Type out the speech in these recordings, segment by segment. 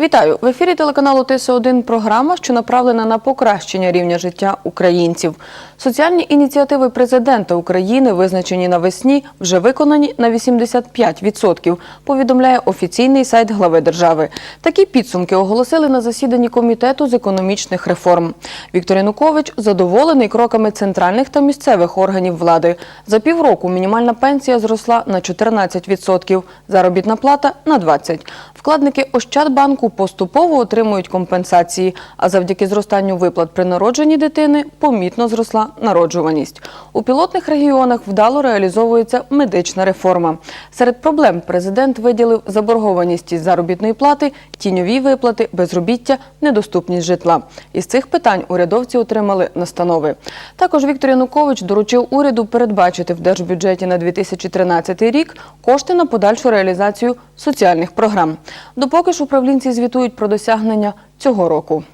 Вітаю в ефірі телеканалу ТС1 програма, що направлена на покращення рівня життя українців. Соціальні ініціативи президента України, визначені навесні, вже виконані на 85%, повідомляє офіційний сайт глави держави. Такі підсумки оголосили на засіданні комітету з економічних реформ. Віктор Янукович задоволений кроками центральних та місцевих органів влади. За півроку мінімальна пенсія зросла на 14%, заробітна плата на 20%. Вкладники Ощадбанку поступово отримують компенсації, а завдяки зростанню виплат при народженні дитини помітно зросла народжуваність. У пілотних регіонах вдало реалізовується медична реформа. Серед проблем президент виділив заборгованість із заробітної плати, тіньові виплати, безробіття, недоступність житла. Із цих питань урядовці отримали настанови. Також Віктор Янукович доручив уряду передбачити в держбюджеті на 2013 рік кошти на подальшу реалізацію соціальних програм. Допоки ж управлінці звітують про досягнення цього року.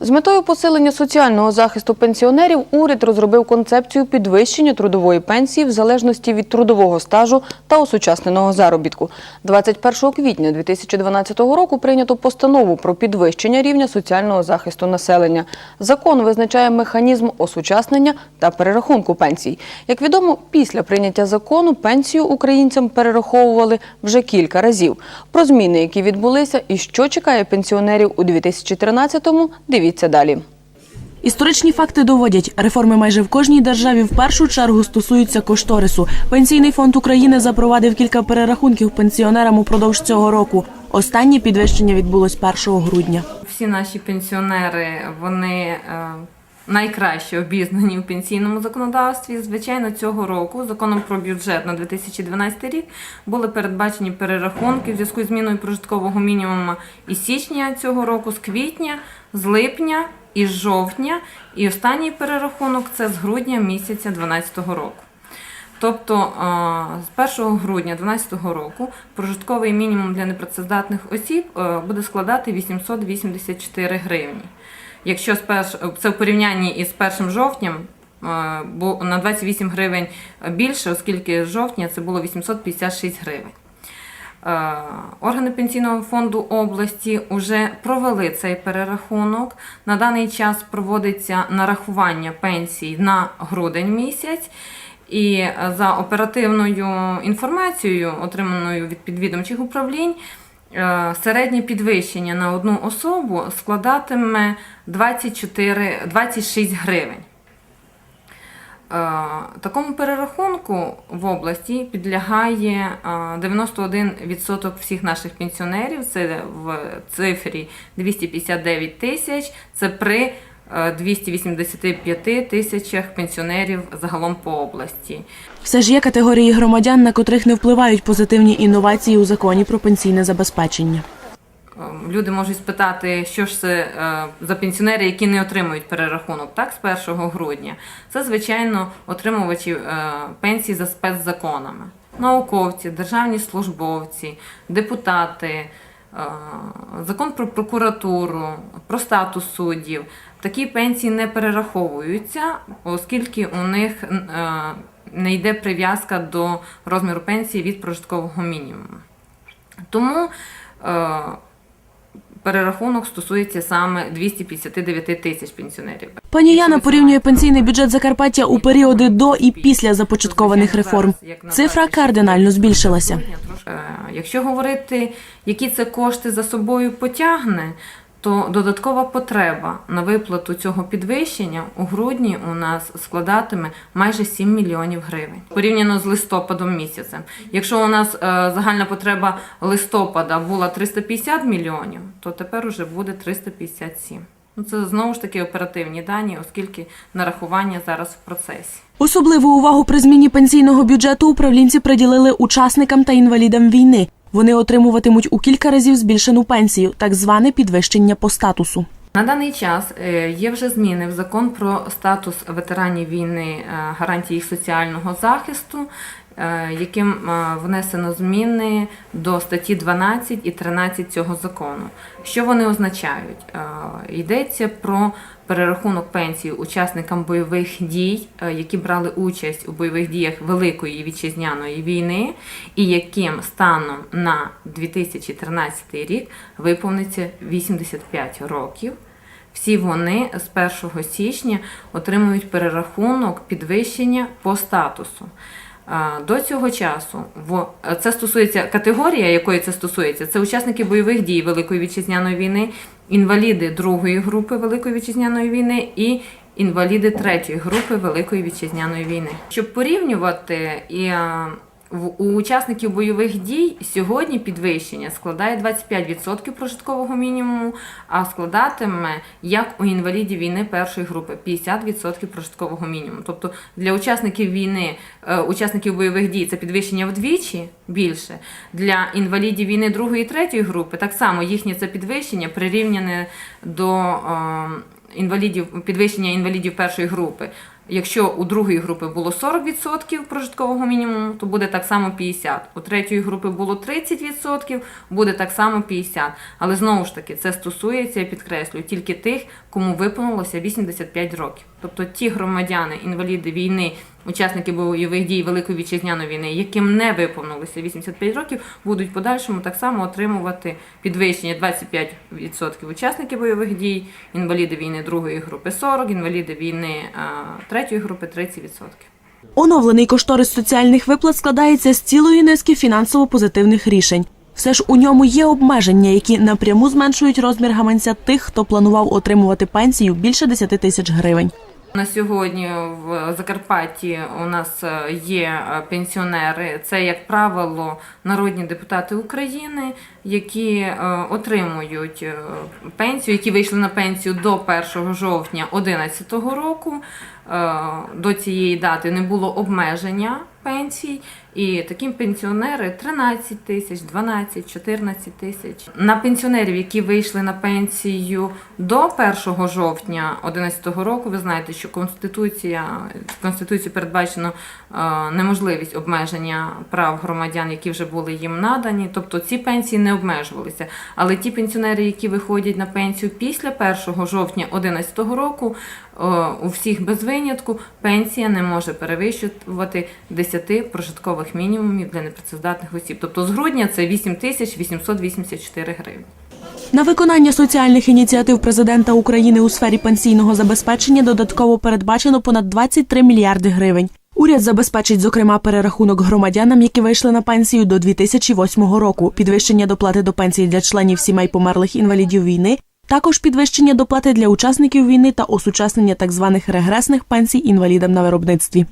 З метою посилення соціального захисту пенсіонерів уряд розробив концепцію підвищення трудової пенсії в залежності від трудового стажу та осучасненого заробітку. 21 квітня 2012 року прийнято постанову про підвищення рівня соціального захисту населення. Закон визначає механізм осучаснення та перерахунку пенсій. Як відомо, після прийняття закону пенсію українцям перераховували вже кілька разів. Про зміни, які відбулися і що чекає пенсіонерів у 2013-му, дивіться далі. Історичні факти доводять, реформи майже в кожній державі в першу чергу стосуються кошторису. Пенсійний фонд України запровадив кілька перерахунків пенсіонерам упродовж цього року. Останнє підвищення відбулось 1 грудня. Всі наші пенсіонери вони е, найкраще обізнані в пенсійному законодавстві. Звичайно, цього року законом про бюджет на 2012 рік були передбачені перерахунки в зв'язку з зміною прожиткового мінімуму із січня цього року, з квітня, з липня і з жовтня. І останній перерахунок це з грудня місяця 2012 року. Тобто з 1 грудня 2012 року прожитковий мінімум для непрацездатних осіб буде складати 884 гривні. Якщо це в порівнянні із 1 жовтням, е, бо на 28 гривень більше, оскільки з жовтня це було 856 гривень. Е, Органи пенсійного фонду області вже провели цей перерахунок. На даний час проводиться нарахування пенсій на грудень місяць. І за оперативною інформацією, отриманою від підвідомчих управлінь, середнє підвищення на одну особу складатиме 24, 26 гривень. Е, Такому перерахунку в області підлягає е, 91% всіх наших пенсіонерів. Це в цифрі 259 тисяч. Це при е, 285 тисячах пенсіонерів загалом по області. Все ж є категорії громадян, на котрих не впливають позитивні інновації у законі про пенсійне забезпечення. Ем, Люди можуть спитати, що ж це е, за пенсіонери, які не отримують перерахунок так, з 1 грудня. Це, звичайно, отримувачі е, пенсій за спецзаконами. Науковці, державні службовці, депутати, закон про прокуратуру, про статус суддів. Такі пенсії не перераховуються, оскільки у них е, не йде прив'язка до розміру пенсії від прожиткового мінімуму. Тому е, перерахунок стосується саме 259 тисяч пенсіонерів. Пані Яна порівнює пенсійний бюджет Закарпаття у періоди до і після започаткованих реформ. Цифра кардинально збільшилася. Е, Якщо говорити, які це кошти за собою потягне, то додаткова потреба на виплату цього підвищення у грудні у нас складатиме майже 7 мільйонів гривень порівняно з листопадом місяцем. Якщо у нас е, загальна потреба листопада була 350 мільйонів, то тепер уже буде 357. Ну це знову ж таки оперативні дані, оскільки нарахування зараз в процесі. Особливу увагу при зміні пенсійного бюджету управлінці приділили учасникам та інвалідам війни. Вони отримуватимуть у кілька разів збільшену пенсію, так зване підвищення по статусу. На даний час е, є вже зміни в закон про статус ветеранів війни, е, гарантії їх соціального захисту. Е, яким е, внесено зміни до статті 12 і 13 цього закону. Що вони означають? Е, Йдеться про перерахунок пенсії учасникам бойових дій, які брали участь у бойових діях Великої вітчизняної війни, і яким станом на 2013 рік виповниться 85 років. Всі вони з 1 січня отримують перерахунок підвищення по статусу. До цього часу в це стосується категорія, якої це стосується, це учасники бойових дій Великої вітчизняної війни, інваліди другої групи Великої вітчизняної війни і інваліди третьої групи Великої вітчизняної війни. Щоб порівнювати і у учасників бойових дій сьогодні підвищення складає 25% прожиткового мінімуму, а складатиме як у інвалідів війни першої групи 50% прожиткового мінімуму. Тобто для учасників війни, е, учасників бойових дій це підвищення вдвічі більше. Для інвалідів війни другої і третьої групи так само їхнє це підвищення прирівняне до е, інвалідів підвищення інвалідів першої групи. Якщо у другої групи було 40% прожиткового мінімуму, то буде так само 50. У третьої групи було 30%, буде так само 50. Але знову ж таки, це стосується, я підкреслюю, тільки тих, кому виповнилося 85 років. Тобто ті громадяни, інваліди війни, учасники бойових дій Великої вітчизняної війни, яким не виповнилося 85 років, будуть подальшому так само отримувати підвищення 25% учасники бойових дій, інваліди війни другої групи 40, інваліди війни третьої групи 30%. Оновлений кошторис соціальних виплат складається з цілої низки фінансово позитивних рішень. Все ж у ньому є обмеження, які напряму зменшують розмір гаманця тих, хто планував отримувати пенсію більше 10 тисяч гривень. На сьогодні в Закарпатті у нас е, є е, пенсіонери. Це, як правило, народні депутати України, які е, отримують е, пенсію, які вийшли на пенсію до 1 жовтня 2011 року. Е, До цієї дати не було обмеження пенсій, і такі пенсіонери 13 тисяч, 12, 14 тисяч. На пенсіонерів, які вийшли на пенсію до 1 жовтня 2011 року, ви знаєте, що Конституція в Конституції передбачено неможливість обмеження прав громадян, які вже були їм надані. Тобто ці пенсії не обмежувалися. Але ті пенсіонери, які виходять на пенсію після 1 жовтня 2011 року, у всіх без винятку пенсія не може перевищувати 10 прожиткових мінімумів для непрацездатних осіб. Тобто з грудня це 8 тисяч 884 гривні. На виконання соціальних ініціатив президента України у сфері пенсійного забезпечення додатково передбачено понад 23 мільярди гривень. Уряд забезпечить, зокрема, перерахунок громадянам, які вийшли на пенсію до 2008 року, підвищення доплати до пенсії для членів сімей померлих інвалідів війни, також підвищення доплати для учасників війни та осучаснення так званих регресних пенсій інвалідам на виробництві.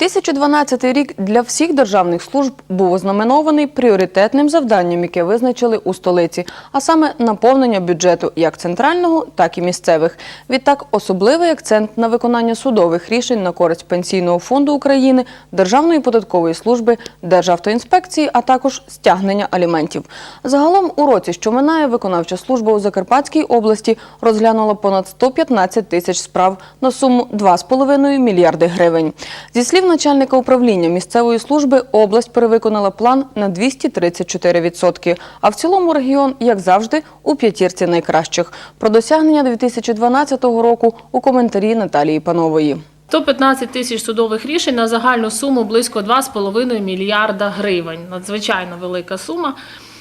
2012 рік для всіх державних служб був ознаменований пріоритетним завданням, яке визначили у столиці, а саме наповнення бюджету як центрального, так і місцевих. Відтак, особливий акцент на виконання судових рішень на користь Пенсійного фонду України, Державної податкової служби, Державтоінспекції, а також стягнення аліментів. Загалом у році, що минає, виконавча служба у Закарпатській області розглянула понад 115 тисяч справ на суму 2,5 мільярди гривень. Зі слів начальника управління місцевої служби, область перевиконала план на 234%, а в цілому регіон, як завжди, у п'ятірці найкращих. Про досягнення 2012 року у коментарі Наталії Панової. 115 тисяч судових рішень на загальну суму близько 2,5 мільярда гривень. Надзвичайно велика сума.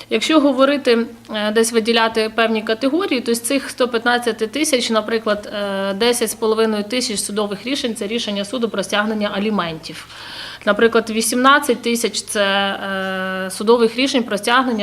Якщо говорити, е, десь виділяти певні категорії, то з цих 115 тисяч, наприклад, е, 10,5 тисяч судових рішень це рішення суду про стягнення аліментів. Наприклад, 18 тисяч це е, судових рішень про стягнення